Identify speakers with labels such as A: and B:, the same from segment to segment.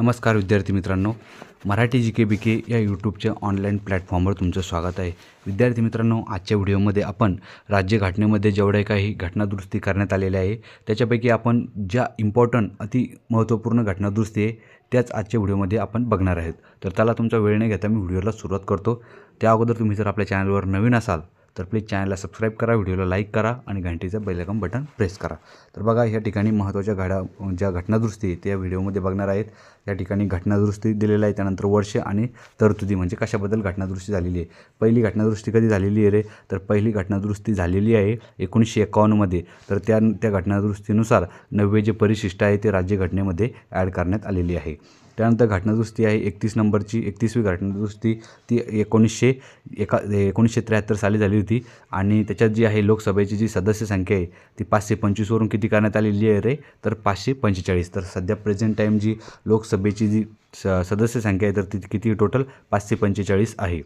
A: नमस्कार विद्यार्थी मित्रांनो. मराठी जी के बी के या यूट्यूबच्या ऑनलाईन प्लॅटफॉर्मवर तुमचं स्वागत आहे. विद्यार्थी मित्रांनो आजच्या व्हिडिओमध्ये आपण राज्यघटनेमध्ये जेवढ्या काही घटनादुरुस्ती करण्यात आलेल्या आहे त्याच्यापैकी आपण ज्या इम्पॉर्टंट अति महत्त्वपूर्ण घटनादुरुस्ती आहे त्याच आजच्या व्हिडिओमध्ये आपण बघणार आहेत. तर त्याला तुमचा वेळ न घेता मी व्हिडिओला सुरुवात करतो. त्या अगोदर तुम्ही जर आपल्या चॅनलवर नवीन असाल तर प्लीज चॅनलला सबस्क्राईब करा व्हिडिओला लाईक करा आणि घंटीचं बेलकम बटन प्रेस करा. तर बघा या ठिकाणी महत्त्वाच्या घडा ज्या घटनादुरुस्ती त्या व्हिडिओमध्ये बघणार आहेत. या ठिकाणी घटनादुरुस्ती दिलेलं आहे त्यानंतर वर्ष आणि तरतुदी म्हणजे कशाबद्दल घटनादुरुस्ती झालेली आहे. पहिली घटनादुरुस्ती कधी झालेली आहे रे? तर पहिली घटनादुरुस्ती झालेली आहे एकोणीसशे एकावन्नमध्ये तर त्या त्या घटनादुरुस्तीनुसार नववे जे परिशिष्ट आहे ते राज्यघटनेमध्ये ॲड करण्यात आलेली आहे. त्यानंतर घटनादुरुस्ती आहे एकतीस नंबरची एकतीसवी घटनादुरुस्ती ती एकोणीसशे एका एकोणीसशे त्र्याहत्तर साली झाली होती. आणि त्याच्यात जी आहे लोकसभेची जी सदस्य संख्या आहे ती पाचशे पंचवीसवरून किती करण्यात आलेली आहे रे? तर पाचशे पंचेचाळीस. तर सध्या प्रेझेंट टाईम जी लोकसभेची जी स सदस्य संख्या आहे तर ती किती टोटल पाचशे पंचेचाळीस आहे.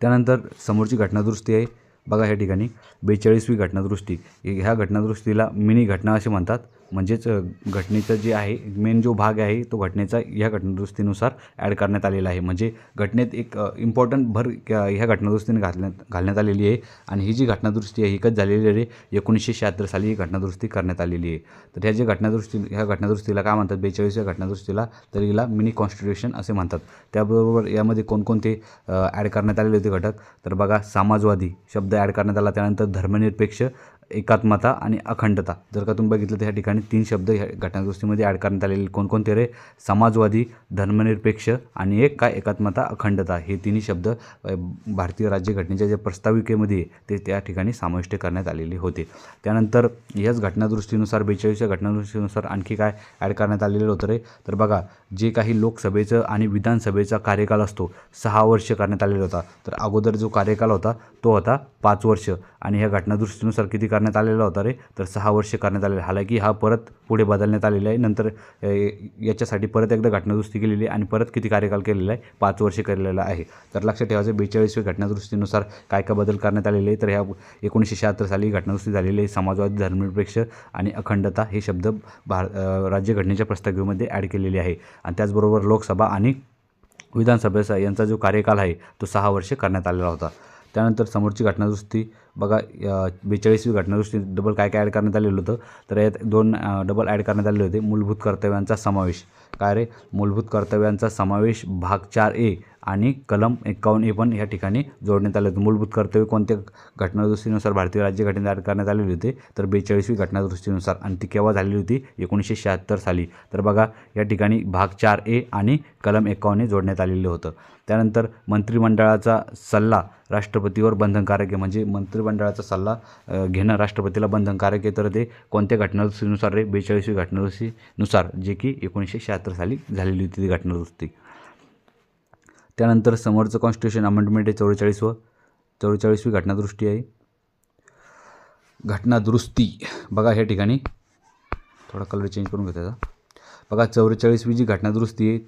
A: त्यानंतर समोरची घटनादुरुस्ती आहे. बघा ह्या ठिकाणी बेचाळीसवी घटनादुरुस्ती. ह्या घटनादुरुस्तीला मिनी घटना असे म्हणतात. म्हणजेच घटनेचं जे आहे मेन जो भाग आहे तो घटनेचा ह्या घटनादुरुस्तीनुसार ॲड करण्यात आलेला आहे. म्हणजे घटनेत एक इम्पॉर्टंट भर ह्या घटनादुरुस्तीने घालण्यात घालण्यात आलेली आहे आणि ही जी घटनादुरुस्ती आहे ही कधी झालेली आहे. एकोणीसशे शहात्तर साली ही घटनादुरुस्ती करण्यात आलेली आहे. तर ह्या जे घटनादुरुस्ती ह्या घटनादुरुस्तीला काय म्हणतात? बेचाळीसव्या घटनादुरुस्तीला तर हिला मिनी कॉन्स्टिट्युशन असे म्हणतात. त्याबरोबर यामध्ये कोणकोणते ॲड करण्यात आलेले होते घटक? तर बघा समाजवादी शब्द ॲड करण्यात आला त्यानंतर धर्मनिरपेक्ष एकात्मता आणि अखंडता. जर का तुम्ही बघितलं तर ह्या ठिकाणी तीन शब्द ह्या घटनादृष्टीमध्ये ॲड करण्यात आलेले कोणकोणते रे? समाजवादी धर्मनिरपेक्ष आणि एक काय? एकात्मता अखंडता. हे तिन्ही शब्द भारतीय राज्यघटनेच्या ज्या प्रस्ताविकेमध्ये ते त्या ठिकाणी समाविष्ट करण्यात आलेले होते. त्यानंतर याच घटनादृष्टीनुसार बेचाळीसच्या घटनादृष्टीनुसार आणखी काय ॲड करण्यात आलेलं होतं रे? तर बघा जे काही लोकसभेचं आणि विधानसभेचा कार्यकाल असतो सहा वर्ष करण्यात आलेला होता. तर अगोदर जो कार्यकाल होता तो होता पाच वर्ष. आणि ह्या घटनादृष्टीनुसार किती करण्यात आलेला होता रे? तर सहा वर्ष करण्यात आलेला. हालाकी हा परत पुढे बदलण्यात आलेला आहे. नंतर याच्यासाठी परत एकदा घटनादुरुस्ती केलेली आहे आणि परत किती कार्यकाल केलेला आहे? पाच वर्ष केलेला आहे. तर लक्षात ठेवायचं बेचाळीसवे घटनादृष्टीनुसार काय काय बदल करण्यात आलेले आहे तर ह्या एकोणीसशे शहात्तर साली घटनादुरुस्ती झालेली आहे. समाजवादी धर्मनिरपेक्ष आणि अखंडता हे शब्द भार राज्यघटनेच्या प्रस्ताविकेमध्ये ॲड केलेले आहे. आणि त्याचबरोबर लोकसभा आणि विधानसभेचा यांचा जो कार्यकाल आहे तो सहा वर्ष करण्यात आलेला होता. त्यानंतर समोरची घटना दुरुस्ती बघा बेचाळीसवी घटनादृष्टी डबल काय काय ॲड करण्यात आलेलं होतं? तर यात दोन डबल ॲड करण्यात आलेले होते. मूलभूत कर्तव्यांचा समावेश. काय रे? मूलभूत कर्तव्यांचा समावेश भाग चार ए आणि कलम एकावन्न ए पण या ठिकाणी जोडण्यात आले होते. मूलभूत कर्तव्य कोणत्या घटनादृष्टीनुसार भारतीय राज्यघटनेत ॲड करण्यात आलेले होते? तर बेचाळीसवी घटनादृष्टीनुसार आणि ती केव्हा झालेली होती? एकोणीसशे शहात्तर साली. तर बघा या ठिकाणी भाग चार ए आणि कलम एकावन्न जोडण्यात आलेलं होतं. त्यानंतर मंत्रिमंडळाचा सल्ला राष्ट्रपतीवर बंधनकारक आहे. म्हणजे मंत्रिमंडळाचा सल्ला घेणं राष्ट्रपतीला बंधनकारक आहे. तर ते कोणत्या घटनादुरुस्तीनुसार रे? बेचाळीसवी घटनादुरुस्तीनुसार जे की एकोणीसशे शहात्तर साली झालेली होती ती घटनादुरुस्ती. त्यानंतर समोरचं कॉन्स्टिट्यूशन अमेंडमेंट आहे चौवेचाळीसवं चौवेचाळीसवी घटनादुरुस्ती आहे. घटनादुरुस्ती. बघा ह्या ठिकाणी. थोडा कलर चेंज करून घेतो त्याचा बघा चौवेचाळीसवी जी घटनादुरुस्ती आहे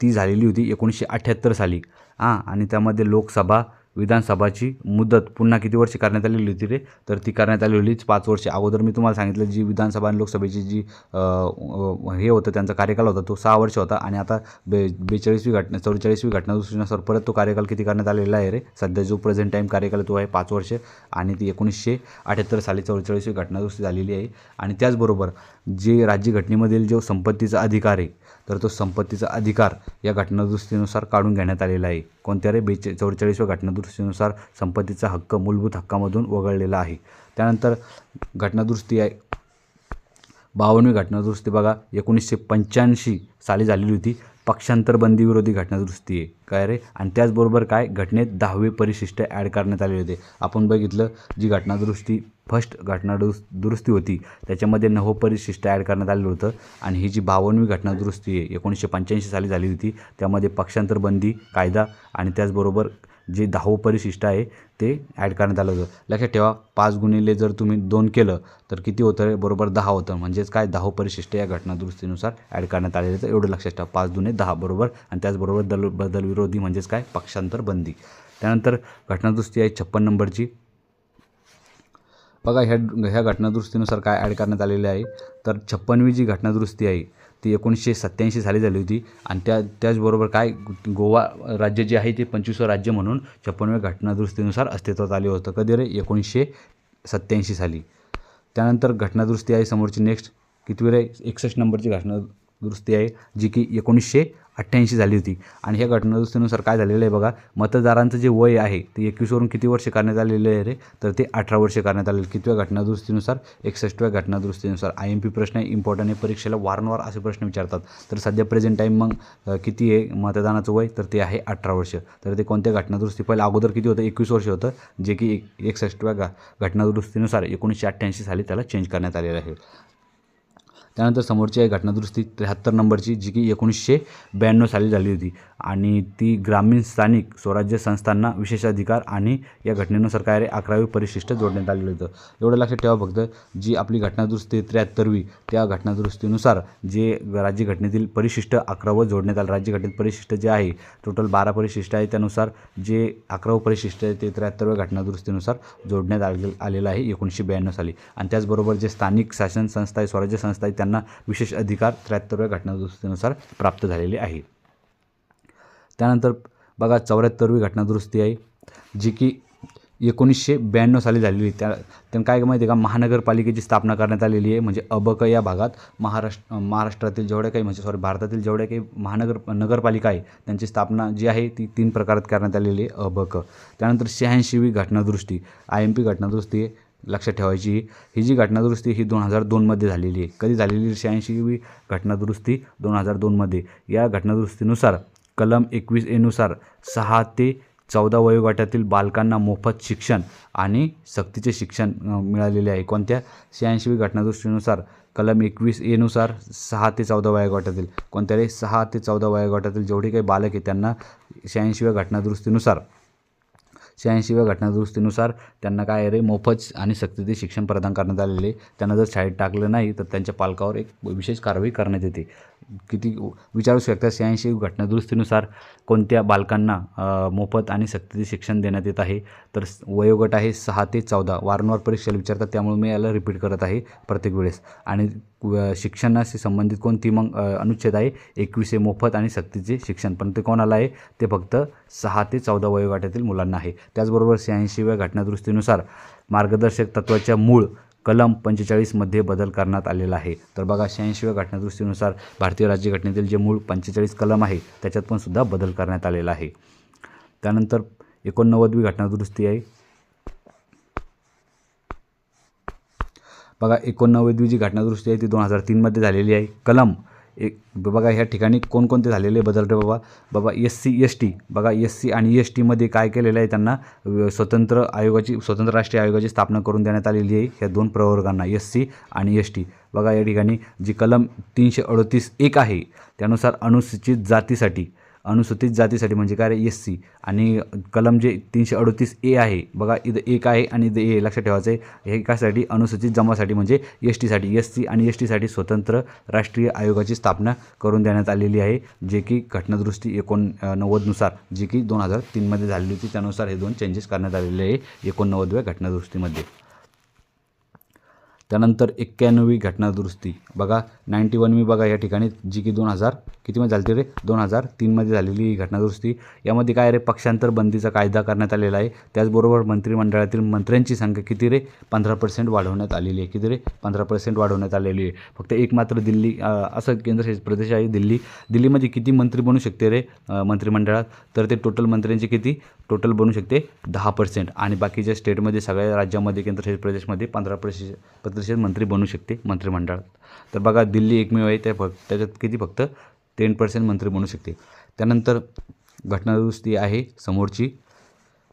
A: ती झालेली होती एकोणीसशे अठ्ठ्याहत्तर साली. हां आणि त्यामध्ये लोकसभा विधानसभाची मुदत पुन्हा किती वर्ष करण्यात आलेली होती रे? तर ती करण्यात आली होतीच पाच वर्ष अगोदर मी तुम्हाला सांगितलं जी विधानसभा आणि लोकसभेची जी हे होतं त्यांचा कार्यकाल होता तो सहा वर्ष होता आणि आता बे बेचाळीसवी घटना चौवेचाळीसवी घटनादुरुस्तीनुसार परत तो कार्यकाल किती करण्यात आलेला आहे रे? सध्या जो प्रेझेंट टाईम कार्यकाल तो आहे पाच वर्ष आणि ती एकोणीसशे अठ्ठ्याहत्तर साली चौवेचाळीसवी घटनादुरुस्ती झालेली आहे. आणि त्याचबरोबर जे राज्यघटनेमधील जो संपत्तीचा अधिकार आहे तर तो संपत्तीचा अधिकार या घटनादुरुस्तीनुसार काढून घेण्यात आलेला आहे. कोणत्या रे बेचे चौवेचाळीसव्या घटनादुरुस्तीनुसार संपत्तीचा हक्क मूलभूत हक्कामधून वगळलेला आहे. त्यानंतर घटनादुरुस्ती आहे. बावन्नवी घटनादुरुस्ती बघा. एकोणीसशे पंच्याऐंशी साली झालेली होती. पक्षांतरबंदीविरोधी घटनादुरुस्ती आहे. काय रे? आणि त्याचबरोबर काय? घटनेत दहावे परिशिष्ट ॲड करण्यात आले होते. आपण बघितलं जी घटनादुरुस्ती फर्स्ट घटनादुरुस दुरुस्ती होती. त्याच्यामध्ये नवं परिशिष्ट ॲड करण्यात आलेलं होतं. आणि ही जी बावन्नवी घटनादुरुस्ती आहे एकोणीसशे पंच्याऐंशी साली झाली होती. त्यामध्ये पक्षांतरबंदी कायदा आणि त्याचबरोबर जे दहावं परिशिष्ट आहे ते ॲड करण्यात आलं होतं. लक्षात ठेवा पाच गुणिले जर तुम्ही दोन केलं तर किती होतं? रे? बरोबर दहा होतं. म्हणजेच काय? दहावं परिशिष्ट या घटनादुरुस्तीनुसार ॲड करण्यात आलेलं तर एवढं लक्षात ठेवा पाच दुने दहा बरोबर? आणि त्याचबरोबर दल बदलविरोधी म्हणजेच काय? पक्षांतर बंदी. त्यानंतर घटनादुरुस्ती आहे छप्पन नंबरची. बघा ह्या ह्या घटनादुरुस्तीनुसार काय ॲड करण्यात आलेले आहे. तर छप्पनवी जी घटनादुरुस्ती आहे ती एकोणीसशे सत्त्याऐंशी साली झाली होती. आणि त्या त्याचबरोबर काय गोवा राज्य जे आहे ते पंचवीसवं राज्य म्हणून छप्पनव्या घटनादुरुस्तीनुसार अस्तित्वात आले होतं. कधी रे? एकोणीसशे सत्त्याऐंशी साली. त्यानंतर घटनादुरुस्ती आहे समोरची. नेक्स्ट कितवी रे? एकसष्ट नंबरची घटनादुरुस्ती आहे जी की एकोणीसशे अठ्ठ्याऐंशी झाली होती. आणि ह्या घटनादुरुस्तीनुसार काय झालेलं आहे बघा मतदारांचं जे वय आहे ते एकवीसवरून किती वर्ष करण्यात आलेलं आहे रे? तर ते अठरा वर्ष करण्यात आलेलं कितव्या घटनादुरुस्तीनुसार? एकसष्टव्या घटनादुरुस्तीनुसार. आय एम पी प्रश्न आहे इम्पॉर्टंट आहे परीक्षेला वारंवार असे प्रश्न विचारतात. तर सध्या प्रेझेंट टाईम मग किती आहे मतदानाचं वय? तर ते आहे अठरा वर्ष. तर ते कोणत्या घटनादुरुस्ती? पहिलं अगोदर किती होतं? एकवीस वर्ष होतं. जे की एक एकसष्टव्या घा घटनादुरुस्तीनुसार एकोणीसशे अठ्ठ्याऐंशी साली त्याला चेंज करण्यात आलेलं आहे. त्यानंतर समोरची आहे घटनादुरुस्ती त्र्याहत्तर नंबरची जी की एकोणीसशे ब्याण्णव साली झाली होती. आणि ती ग्रामीण स्थानिक स्वराज्य संस्थांना विशेषाधिकार आणि या घटनेनुसार काय अकरावी परिशिष्ट जोडण्यात आलेलं होतं. एवढं लक्षात ठेवा फक्त जी आपली घटनादुरुस्ती त्र्याहत्तरवी त्या घटनादुरुस्तीनुसार जे राज्यघटनेतील परिशिष्ट अकरावं जोडण्यात आलं राज्यघटनेत परिशिष्ट जे आहे टोटल बारा परिशिष्ट आहे त्यानुसार जे अकरावं परिशिष्ट आहे ते त्र्याहत्तरव्या घटनादुरुस्तीनुसार जोडण्यात आले आलेलं आहे एकोणीसशे ब्याण्णव साली. आणि त्याचबरोबर जे स्थानिक शासन संस्था आहे स्वराज्य संस्था आहे त्यांना विशेष अधिकार त्र्याहत्तरव्या घटनादुरुस्तीनुसार प्राप्त झालेले आहे. त्यानंतर बघा चौऱ्याहत्तरवी घटनादुरुस्ती आहे जी की एकोणीसशे ब्याण्णव साली झालेली. आहे. त्या त्यांना काय माहिती आहे का? महानगरपालिकेची स्थापना करण्यात आलेली आहे म्हणजे अबक या भागात महाराष्ट्र महाराष्ट्रातील जेवढ्या काही म्हणजे सॉरी भारतातील जेवढ्या काही महानगर नगरपालिका आहे त्यांची स्थापना जी आहे ती तीन प्रकारात करण्यात आलेली आहे अबक. त्यानंतर शहाऐंशीवी घटनादुरुस्ती आय एम पी घटनादुरुस्ती आहे लक्षात ठेवायची. ही जी घटनादुरुस्ती ही दोन हजार दोनमध्ये झालेली आहे. कधी झालेली शहाऐंशीवी घटनादुरुस्ती दोन हजार दोनमध्ये या घटनादुरुस्तीनुसार कलम एकवीस एनुसार सहा ते चौदा वयोगटातील बालकांना मोफत शिक्षण आणि सक्तीचे शिक्षण मिळालेले आहे. कोणत्या? शहाऐंशीवी घटनादृष्टीनुसार कलम एकवीस एनुसार सहा ते चौदा वयोगटातील. कोणत्याही सहा ते चौदा वयोगटातील जेवढे काही बालक आहे त्यांना शहाऐंशीव्या घटनादुरुस्तीनुसार शहाऐंशीव्या घटनादुरुस्तीनुसार त्यांना काय आहे रे मोफत आणि सक्तीचे शिक्षण प्रदान करण्यात आलेले. त्यांना जर शाळेत टाकलं नाही तर त्यांच्या पालकावर एक विशेष कारवाई करण्यात येते. किती विचारू शकता शहाऐंशी घटनादुरुस्तीनुसार कोणत्या बालकांना मोफत आणि सक्तीचे शिक्षण देण्यात येत आहे? तर वयोगट आहे सहा ते चौदा. वारंवार परीक्षेला विचारतात त्यामुळे मी याला रिपीट करत आहे प्रत्येक वेळेस. आणि व- शिक्षणाशी संबंधित कोणती मग अनुच्छेद आहे? एकवीस हे मोफत आणि सक्तीचे शिक्षण. पण ते कोणाला आहे? ते फक्त सहा ते चौदा वयोगटातील मुलांना आहे. त्याचबरोबर शहाऐंशीव्या घटनादुरुस्तीनुसार मार्गदर्शक तत्वाच्या मूळ कलम पंचेचाळीसमध्ये बदल करण्यात आलेला आहे. तर बघा शहाऐंशीव्या घटनादुरुस्तीनुसार भारतीय राज्यघटनेतील जे मूळ पंचेचाळीस कलम आहे त्याच्यात पण सुद्धा बदल करण्यात आलेला आहे. त्यानंतर एकोणनव्वदवी घटनादुरुस्ती आहे. बघा एकोणनव्वदवी जी घटनादुरुस्ती आहे ती दोन हजार तीनमध्ये झालेली आहे. कलम एक बघा ह्या ठिकाणी कोणकोणते झालेले बदल रे बाबा. बाबा एस सी एस टी. बघा एस सी आणि एस टीमध्ये काय केलेलं आहे त्यांना स्वतंत्र आयोगाची स्वतंत्र राष्ट्रीय आयोगाची स्थापना करून देण्यात आलेली आहे ह्या दोन प्रवर्गांना एस सी आणि एस टी. बघा या ठिकाणी जी कलम तीनशे अडतीस एक आहे त्यानुसार अनुसूचित जातीसाठी अनुसूचित जातीसाठी म्हणजे काय एस सी आणि कलम जे तीनशे अडतीस ए आहे बघा इथं एक आहे आणि इथं ए लक्षात ठेवायचं आहे हे कासाठी अनुसूचित जमासाठी म्हणजे एस टीसाठी एस सी आणि एस टीसाठी स्वतंत्र राष्ट्रीय आयोगाची स्थापना करून देण्यात आलेली आहे जे की घटनादृष्टी एकोण नव्वदनुसार जी की दोन हजार तीनमध्ये झालेली होती. त्यानुसार हे दोन चेंजेस करण्यात आलेले आहे एकोणनव्वदव्या घटनादृष्टीमध्ये त्यानंतर एक्क्याण्णवी घटनादुरुस्ती. बघा नाईन्टी वनवी बघा या ठिकाणी जी की दोन हजार कितीमध्ये झाली रे? दोन हजार तीनमध्ये झालेली ही घटनादुरुस्ती. यामध्ये काय रे? पक्षांतर बंदीचा कायदा करण्यात आलेला आहे. त्याचबरोबर मंत्रिमंडळातील मंत्र्यांची संख्या किती रे? पंधरा पर्सेंट वाढवण्यात आलेली आहे. किती रे? पंधरा पर्सेंट वाढवण्यात आलेली आहे. फक्त एक मात्र दिल्ली असं केंद्रशासित प्रदेश आहे दिल्ली. दिल्लीमध्ये किती मंत्री बनू शकते रे मंत्रिमंडळात? तर ते टोटल मंत्र्यांचे किती? टोटल बनू शकते दहा पर्सेंट आणि बाकीच्या स्टेटमध्ये सगळ्या राज्यामध्ये केंद्रशासित प्रदेशमध्ये पंधरा प्रतिशत तसेच मंत्री बनू शकते मंत्रिमंडळात तर बघा दिल्ली एकमेव आहे त्या फक्त त्याच्यात किती फक्त? टेन पर्सेंट मंत्री बनू शकते. त्यानंतर घटनादुरुस्ती आहे समोरची.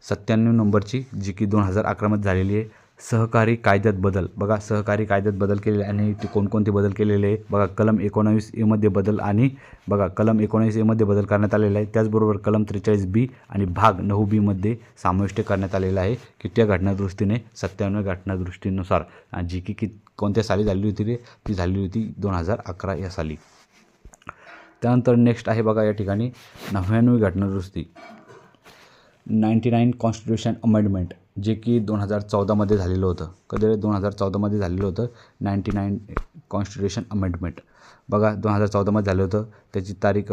A: सत्त्याण्णव नंबरची जी की दोन हजार अकरामध्ये झालेली आहे. सहकारी कायद्यात बदल. बघा सहकारी कायद्यात बदल केलेले आणि ते कोणकोणते बदल केलेले आहे? बघा कलम एकोणावीस एमध्ये बदल आणि बघा कलम एकोणावीस एमध्ये बदल करण्यात आलेला आहे. त्याचबरोबर कलम त्रेचाळीस बी आणि भाग नऊ बीमध्ये समाविष्ट करण्यात आलेला आहे की त्या घटनादुरुस्तीने सत्त्याण्णव घटनादृष्टीनुसार जी की की कोणत्या साली झालेली होती रे? ती झालेली होती दोन हजार अकरा या साली. त्यानंतर नेक्स्ट आहे बघा या ठिकाणी नव्याण्णवी घटनादुरुस्ती नाईंटी नाईन कॉन्स्टिट्यूशन अमेंडमेंट जे की दोन हजार चौदामध्ये झालेलं होतं. कधी दोन हजार चौदामध्ये झालेलं होतं. Ninety nine constitution amendment. बघा दोन हजार चौदामध्ये झालं होतं. त्याची तारीख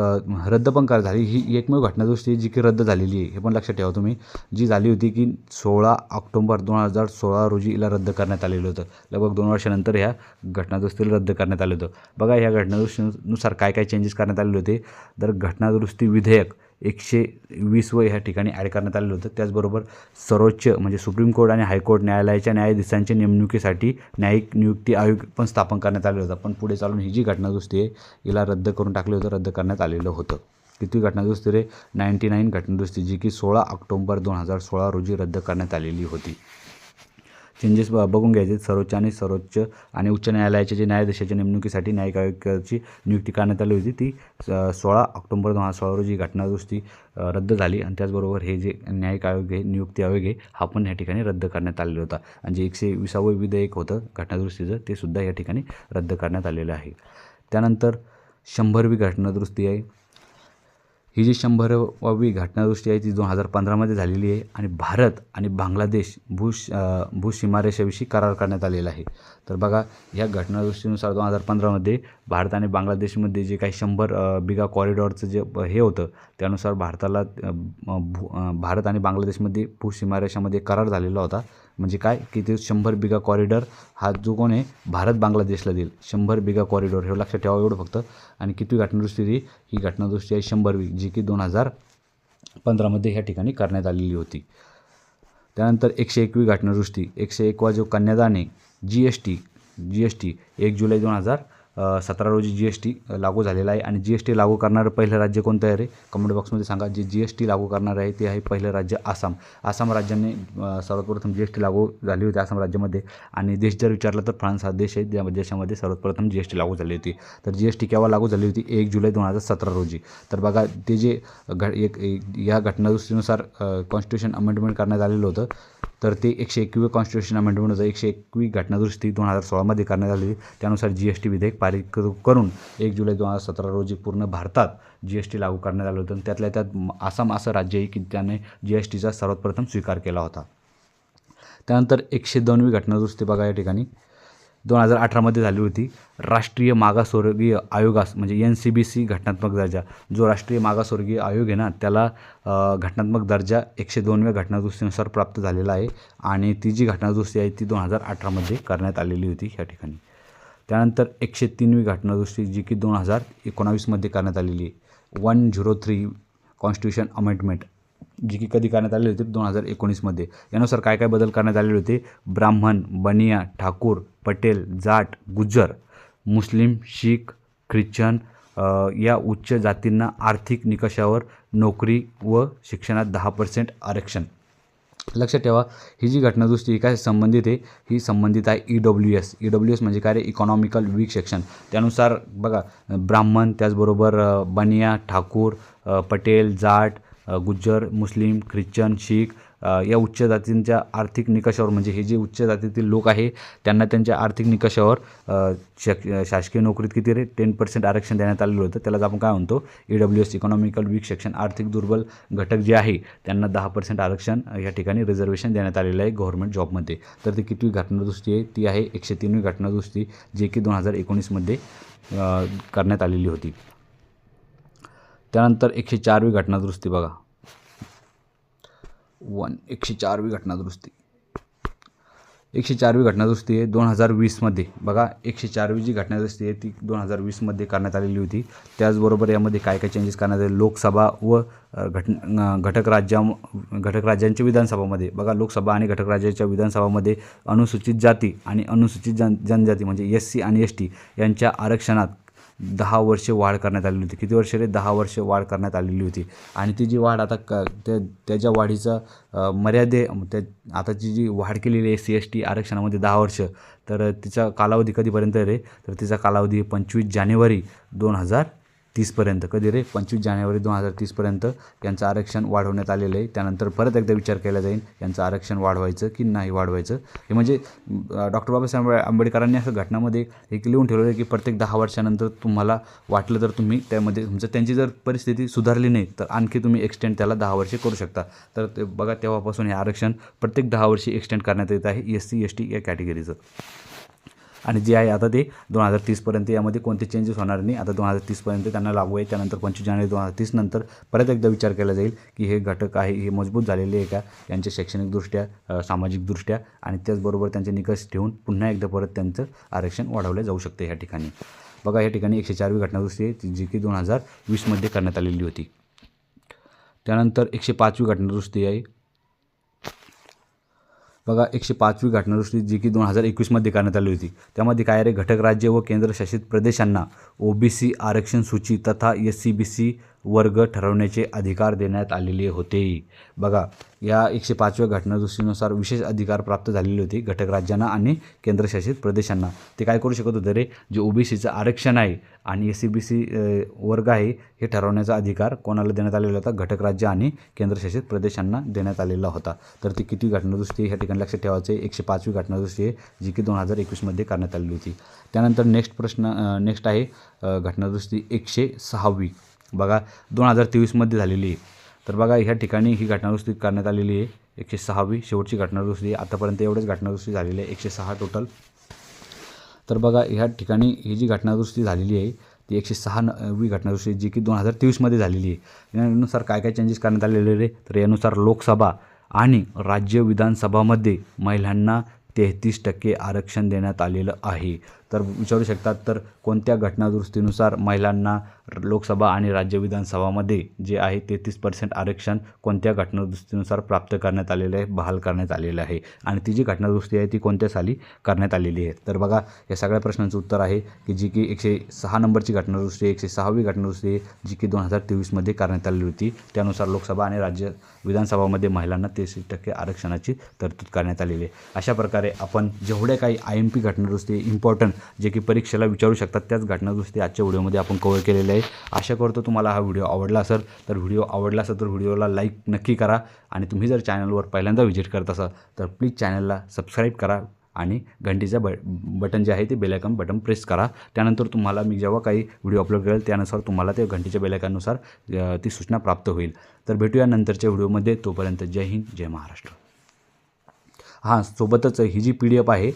A: रद्द पण कर झाली. ही एकमेव घटनादृष्टी जी की रद्द झालेली आहे हे पण लक्षात ठेवा तुम्ही. जी झाली होती की सोळा ऑक्टोंबर दोन हजार सोळा रोजी हिला रद्द करण्यात आलेलं होतं. लगभग दोन वर्षानंतर ह्या घटनादुरुस्तीला रद्द करण्यात आलं होतं. बघा ह्या घटनादुरुस्तीनुसार काय काय चेंजेस करण्यात आलेले होते. तर घटनादुरुस्ती विधेयक एकशे वीस व ह्या ठिकाणी ॲड करण्यात आलेलं होतं. त्याचबरोबर सर्वोच्च म्हणजे सुप्रीम कोर्ट आणि हायकोर्ट न्यायालयाच्या न्यायाधीशांच्या नेमणुकीसाठी न्यायिक नियुक्ती आयोग पण स्थापन करण्यात आलेलं होतं. पण पुढे चालून ही जी घटनादुरुस्ती आहे हिला रद्द करून टाकलं होतं रद्द करण्यात आलेलं होतं. किती घटनादुरुस्ती रे? नाईंटी नाईन घटनादुरुस्ती जी की सोळा ऑक्टोंबर दोन हजार सोळा रोजी रद्द करण्यात आलेली होती. चेंजेस ब बघून घ्यायचे. सर्वोच्च आणि सर्वोच्च आणि उच्च न्यायालयाच्या जे न्यायाधीशाच्या नेमणुकीसाठी न्यायिक आयोगाची नियुक्ती करण्यात आली होती ती स- सोळा ऑक्टोबर दोन हजार सोळा रोजी घटनादुरुस्ती दुरुस्ती रद्द झाली आणि त्याचबरोबर हे जे न्यायिक आयोग आहे नियुक्ती आयोग आहे हा पण या ठिकाणी रद्द करण्यात आलेला होता. आणि जे एकशे विसावं विधेयक होतं घटनादुरुस्तीचं ते सुद्धा या ठिकाणी रद्द करण्यात आलेलं आहे. त्यानंतर शंभरवी घटनादुरुस्ती आहे. ही जी शंभरावी घटनादृष्टी आहे ती दोन हजार पंधरामध्ये झालेली आहे आणि भारत आणि बांगलादेश भू भूसीमारेषाविषयी करार करण्यात आलेला आहे. तर बघा ह्या घटनादृष्टीनुसार दोन हजार पंधरामध्ये भारत आणि बांगलादेशमध्ये जे काही शंभर बिगा कॉरिडॉरचं जे हे होतं त्यानुसार भारताला भू भारत आणि बांगलादेशमध्ये भूसीमारेषामध्ये करार झालेला होता. म्हणजे काय? की ते शंभर बिगा कॉरिडॉर हा जो कोण आहे भारत बांगलादेशला देईल. शंभर बिगा कॉरिडॉर हे लक्षात ठेवा एवढं फक्त. आणि किती घटनादुरुस्ती ती ही घटनादुरुस्ती आहे शंभरवी जी की दोन हजार पंधरामध्ये ह्या ठिकाणी करण्यात आलेली होती. त्यानंतर एकशे एकवी घटनादुरुस्ती एकशे एकवा जो कन्यादान आहे G S T G S T एक जुलै दोन हजार सतरा रोजी जी एस टी लागू झालेला आहे. आणि जी एस टी लागू करणारं पहिलं राज्य कोणतं आहे रे? कमेंट बॉक्समध्ये सांगा. जे जी एस टी लागू करणार आहे ते आहे पहिलं राज्य आसाम. आसाम राज्याने सर्वात सर्वप्रथम जी एस टी लागू झाली होती आसाम राज्यामध्ये. आणि देश जर विचारला तर फ्रान्स हा देश आहे. ज्या देशामध्ये सर्वात प्रथम जी एस टी लागू झाली होती. तर जी एस टी केव्हा लागू झाली होती? एक जुलै दोन हजार सतरा रोजी. तर बघा ते जे घ एक या घटनादृष्टीनुसार कॉन्स्टिट्यूशन अमेंडमेंट करण्यात आलेलं होतं. तर ते एकशे एकवी कॉन्स्टिट्युशन अमेंडमेंट होतं एकशे एकवी घटनादुरुस्ती दोन हजार सोळामध्ये करण्यात आली त्यानुसार जी एस टी विधेयक पारित करून एक जुलै दोन हजार सतरा रोजी पूर्ण भारतात जी एस टी लागू करण्यात आलं होतं. आणि त्यातल्या त्यात आसाम असं राज्य आहे की त्याने जी एस टीचा सर्वात प्रथम स्वीकार केला होता. त्यानंतर एकशे दोनवी घटनादुरुस्ती बघा या ठिकाणी. दोन हजार अठरामध्ये झाली होती. राष्ट्रीय मागासवर्गीय आयोगास म्हणजे एन सी बी सी घटनात्मक दर्जा. जो राष्ट्रीय मागासवर्गीय आयोग आहे ना त्याला घटनात्मक दर्जा एकशे दोनव्या घटनादुरुस्तीनुसार प्राप्त झालेला आहे. आणि ती जी घटनादुरुस्ती आहे ती दोन हजार अठरामध्ये करण्यात आलेली होती ह्या ठिकाणी. त्यानंतर एकशे तीनवी घटनादुरुस्ती जी की दोन हजार एकोणावीसमध्ये करण्यात आलेली आहे. One zero three constitution amendment. जी की कधी करण्यात आलेली होती दोन हजार एकोणीसमध्ये. यानुसार काय काय बदल करण्यात आलेले होते? ब्राह्मण बनिया ठाकूर पटेल जाट गुज्जर मुस्लिम शीख ख्रिश्चन या उच्च जातींना आर्थिक निकषावर नोकरी व शिक्षणात दहा पर्सेंट आरक्षण. लक्षात ठेवा ही जी घटनादुरुस्ती ही काय संबंधित आहे? ही संबंधित आहे E W S E W S म्हणजे काय रे? इकॉनॉमिकल वीक सेक्शन त्यानुसार बघा ब्राह्मण त्याचबरोबर बनिया ठाकूर पटेल जाट गुज्जर मुस्लिम ख्रिश्चन शीख या उच्च जातींच्या आर्थिक निकषावर म्हणजे हे जे उच्च जातीतील लोक आहे त्यांना त्यांच्या आर्थिक निकषावर शक शासकीय नोकरीत किती रे टेन पर्सेंट आरक्षण देण्यात आलेलं होतं. त्यालाच आपण काय म्हणतो? E W S economical weak section आर्थिक दुर्बल घटक जे आहे त्यांना दहा पर्सेंट आरक्षण या ठिकाणी रिझर्वेशन देण्यात आलेलं आहे गव्हर्मेंट जॉबमध्ये तर ती कितवी घटनादुरुस्ती आहे? ती आहे एकशे तीनवी घटनादुरुस्ती जे की दोन हजार एकोणीसमध्ये करण्यात आलेली होती. त्यानंतर एकशे चारवी घटनादुरुस्ती बघा. वन एकशे चारवी घटनादुरुस्ती. एकशे चारवी घटनादुरुस्ती आहे दोन हजार वीसमध्ये बघा एकशे चारवी जी घटनादुरुस्ती आहे ती दोन हजार वीसमध्ये करण्यात आलेली होती. त्याचबरोबर यामध्ये काय काय चेंजेस करण्यात आले? लोकसभा व घट घटक राज्या घटक राज्यांच्या विधानसभामध्ये बघा लोकसभा आणि घटक राज्याच्या विधानसभामध्ये अनुसूचित जाती आणि अनुसूचित जन जनजाती म्हणजे एस सी आणि एस टी यांच्या आरक्षणात दहा वर्षे वाढ करण्यात आलेली होती. किती वर्षे रे? दहा वर्षे वाढ करण्यात आलेली होती. आणि ती जी वाढ आता क त्या त्याच्या वाढीचा मर्यादे त्या आताची जी वाढ केलेली आहे सी एस टी आरक्षणामध्ये दहा वर्ष तर तिचा कालावधी कधीपर्यंत रे? तर तिचा कालावधी पंचवीस जानेवारी दोन हजार तीसपर्यंत. कधी रे? पंचवीस जानेवारी दोन हजार तीसपर्यंत यांचं आरक्षण वाढवण्यात आलेलं आहे. त्यानंतर परत एकदा विचार केला जाईल यांचं आरक्षण वाढवायचं की नाही वाढवायचं? हे म्हणजे डॉक्टर बाबासाहेब आंबेडकरांनी असं घटनामध्ये एक लिहून ठेवलेलं आहे की प्रत्येक दहा वर्षानंतर तुम्हाला वाटलं तर तुम्ही त्यामध्ये तुमचं त्यांची जर परिस्थिती सुधारली नाही तर आणखी तुम्ही एक्सटेंड त्याला दहा वर्षे करू शकता. तर ते बघा तेव्हापासून हे आरक्षण प्रत्येक दहा वर्षी एक्सटेंड करण्यात येत आहे एस सी एस टी या कॅटेगरीचं आणि जे आहे आता ते दोन हजार तीसपर्यंत यामध्ये कोणते चेंजेस होणार नाही. आता दोन हजार तीसपर्यंत त्यांना लागू आहे. त्यानंतर पंचवीस जानेवारी दोन हजार तीसनंतर परत एकदा विचार केला जाईल की हे घटक आहे हे मजबूत झालेले आहे का? यांचे शैक्षणिकदृष्ट्या सामाजिकदृष्ट्या आणि त्याचबरोबर त्यांचे निकष ठेवून पुन्हा एकदा परत त्यांचं आरक्षण वाढवलं जाऊ शकते या ठिकाणी. बघा या ठिकाणी एकशे चारवी घटनादुरुस्ती आहे जी की दोन हजार वीसमध्ये करण्यात आलेली होती. त्यानंतर एकशे पाचवी घटनादुरुस्ती आहे. बघा एकशे पाचवी घटनादुरुस्ती जी की दोन हजार एकवीसमध्ये करण्यात आली होती. त्यामध्ये काय रे? घटक राज्य व केंद्रशासित प्रदेशांना ओबीसी आरक्षण सूची तथा एस सी बी सी वर्ग ठरवण्याचे अधिकार देण्यात आलेले होते. बघा या एकशे पाचव्या घटनादुरुस्तीनुसार विशेष अधिकार प्राप्त झालेले होते घटक राज्यांना आणि केंद्रशासित प्रदेशांना. ते काय करू शकत होते रे? जे ओबीसीचं आरक्षण आहे आणि एस सी बी सी वर्ग आहे हे ठरवण्याचा अधिकार कोणाला देण्यात आलेला होता? घटक राज्य आणि केंद्रशासित प्रदेशांना देण्यात आलेला होता. तर ती किती घटनादुरुस्ती ह्या ठिकाणी लक्षात ठेवायचं आहे. एकशे पाचवी घटनादुरुस्ती आहे जी की दोन हजार एकवीसमध्ये करण्यात आलेली होती. त्यानंतर नेक्स्ट प्रश्न नेक्स्ट आहे घटनादृष्टी घटनादुरुस्ती एकशे सहावी. बघा दोन हजार तेवीसमध्ये झालेली आहे. तर बघा ह्या ठिकाणी ही घटनादुरुस्ती करण्यात आलेली आहे. एकशे सहावी शेवटची घटनादुरुस्ती आहे. आतापर्यंत एवढेच घटनादुरुस्ती झालेली आहे. एकशे सहा टोटल तर बघा ह्या ठिकाणी ही जी घटनादुरुस्ती झालेली आहे ती एकशे सहा नवी घटनादुरुस्ती जी की दोन हजार तेवीसमध्ये झालेली आहे. यानुसार काय काय चेंजेस करण्यात आलेले रे तर यानुसार लोकसभा आणि राज्य विधानसभामध्ये महिलांना तेहतीस टक्के आरक्षण देण्यात आलेलं आहे. तर विचारू शकतात. तर कोणत्या घटनादुरुस्तीनुसार महिलांना लोकसभा आणि राज्य विधानसभामध्ये जे आहे तेहतीस पर्सेंट आरक्षण कोणत्या घटनादुरुस्तीनुसार प्राप्त करण्यात आलेलं आहे बहाल करण्यात आलेलं आहे? आणि ती जी घटनादुरुस्ती आहे ती कोणत्या साली करण्यात आलेली आहे? तर बघा या सगळ्या प्रश्नांचं उत्तर आहे की जी की एकशे सहा नंबरची घटनादुरुस्ती एकशे सहावी घटनादुरुस्ती आहे जी की दोन हजार तेवीसमध्ये करण्यात आलेली होती. त्यानुसार लोकसभा आणि राज्य विधानसभामध्ये महिलांना तेहतीस टक्के आरक्षणाची तरतूद करण्यात आलेली आहे. अशा प्रकारे आपण जेवढ्या काही आय एम पी घटनादुरुस्ती इम्पॉर्टंट जे की परीक्षेला विचारू शकतात त्याच घटनादुरुस्ती आजच्या व्हिडिओमध्ये आपण कव्हर केलेले आहे. आशा करतो तुम्हाला हा व्हिडिओ आवडला असेल. तर व्हिडिओ आवडला असेल तर व्हिडिओला लाईक नक्की करा आणि तुम्ही जर चॅनलवर पहिल्यांदा व्हिजिट करत असाल तर प्लीज चॅनलला सबस्क्राईब करा आणि घंटीचं ब बटन जे आहे ते बेलायकॉन बटन प्रेस करा. त्यानंतर तुम्हाला मी जेव्हा काही व्हिडिओ अपलोड करेल त्यानुसार तुम्हाला ते घंटीच्या बेलायकानुसार ती सूचना प्राप्त होईल. तर भेटूया नंतरच्या व्हिडिओमध्ये तोपर्यंत जय हिंद जय महाराष्ट्र. हां सोबतच ही जी पी डी एफ आहे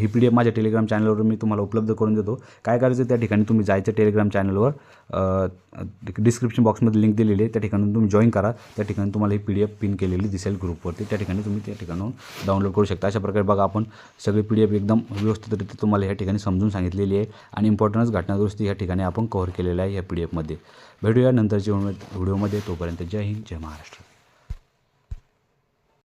A: ही पी डी एफ माझ्या टेलिग्राम चॅनलवर मी तुम्हाला उपलब्ध करून देतो. काय करायचं त्या ठिकाणी तुम्ही जायचं टेलिग्राम चॅनलवर डिस्क्रिप्शन बॉक्समध्ये लिंक दिलेली आहे त्या ठिकाणी तुम्ही जॉईन करा त्या ठिकाणी तुम्हाला ही पी डी एफ पिन केलेली दिसेल ग्रुपवरती त्या ठिकाणी तुम्ही त्या ठिकाणून डाउनलोड करू शकता. अशा प्रकारे बघा आपण सगळी पी डी एफ एकदम व्यवस्थितरित्या तुम्हाला ह्या ठिकाणी समजून सांगितलेली आहे आणि इम्पॉर्टन्स घटनादुरुस्ती ह्या ठिकाणी आपण कव्हर केलेलं आहे या पी डी एफमध्ये. भेटूया नंतरच्या व्हिडिओमध्ये. तोपर्यंत जय हिंद जय महाराष्ट्र.